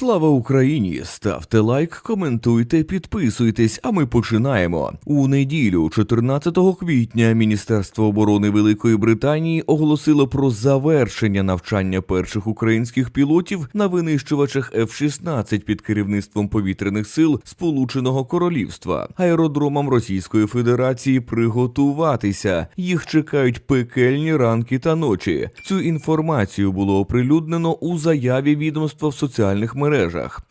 Слава Україні! Ставте лайк, коментуйте, підписуйтесь. А ми починаємо. У неділю, 14 квітня, Міністерство оборони Великої Британії оголосило про завершення навчання перших українських пілотів на винищувачах F-16 під керівництвом повітряних сил Сполученого Королівства. Аеродромам Російської Федерації приготуватися. Їх чекають пекельні ранки та ночі. Цю інформацію було оприлюднено у заяві відомства в соціальних мережах.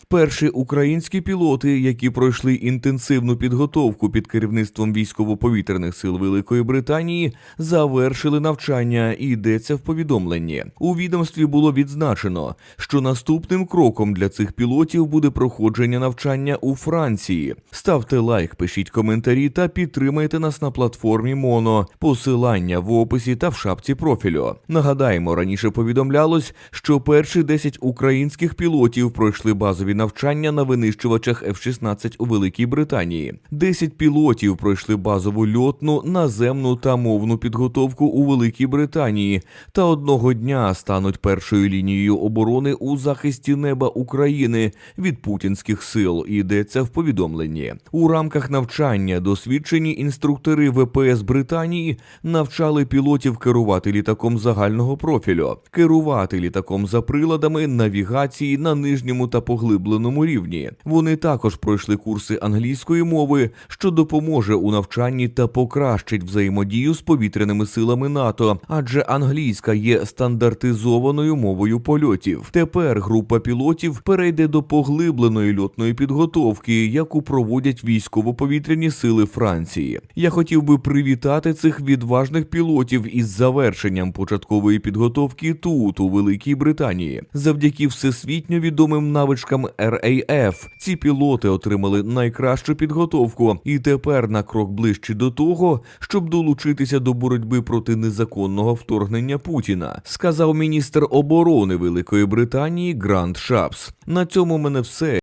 Перші українські пілоти, які пройшли інтенсивну підготовку під керівництвом військово-повітряних сил Великої Британії, завершили навчання. І йдеться в повідомленні. У відомстві було відзначено, що наступним кроком для цих пілотів буде проходження навчання у Франції. Ставте лайк, пишіть коментарі та підтримайте нас на платформі Моно. Посилання в описі та в шапці профілю. Нагадаємо, раніше повідомлялось, що перші 10 українських пілотів пройшли базові навчання на винищувачах F-16 у Великій Британії. 10 пілотів пройшли базову льотну, наземну та мовну підготовку у Великій Британії та одного дня стануть першою лінією оборони у захисті неба України від путінських сил. Йдеться в повідомленні. У рамках навчання досвідчені інструктори ВПС Британії навчали пілотів керувати літаком загального профілю, керувати літаком за приладами навігації на нижньому та поглибленому рівні. Вони також пройшли курси англійської мови, що допоможе у навчанні та покращить взаємодію з повітряними силами НАТО, адже англійська є стандартизованою мовою польотів. Тепер група пілотів перейде до поглибленої льотної підготовки, яку проводять військово-повітряні сили Франції. Я хотів би привітати цих відважних пілотів із завершенням початкової підготовки тут, у Великій Британії. Завдяки всесвітньо відомим навичкам RAF ці пілоти отримали найкращу підготовку і тепер на крок ближче до того, щоб долучитися до боротьби проти незаконного вторгнення Путіна, сказав міністр оборони Великої Британії Грант Шапс. На цьому мене все.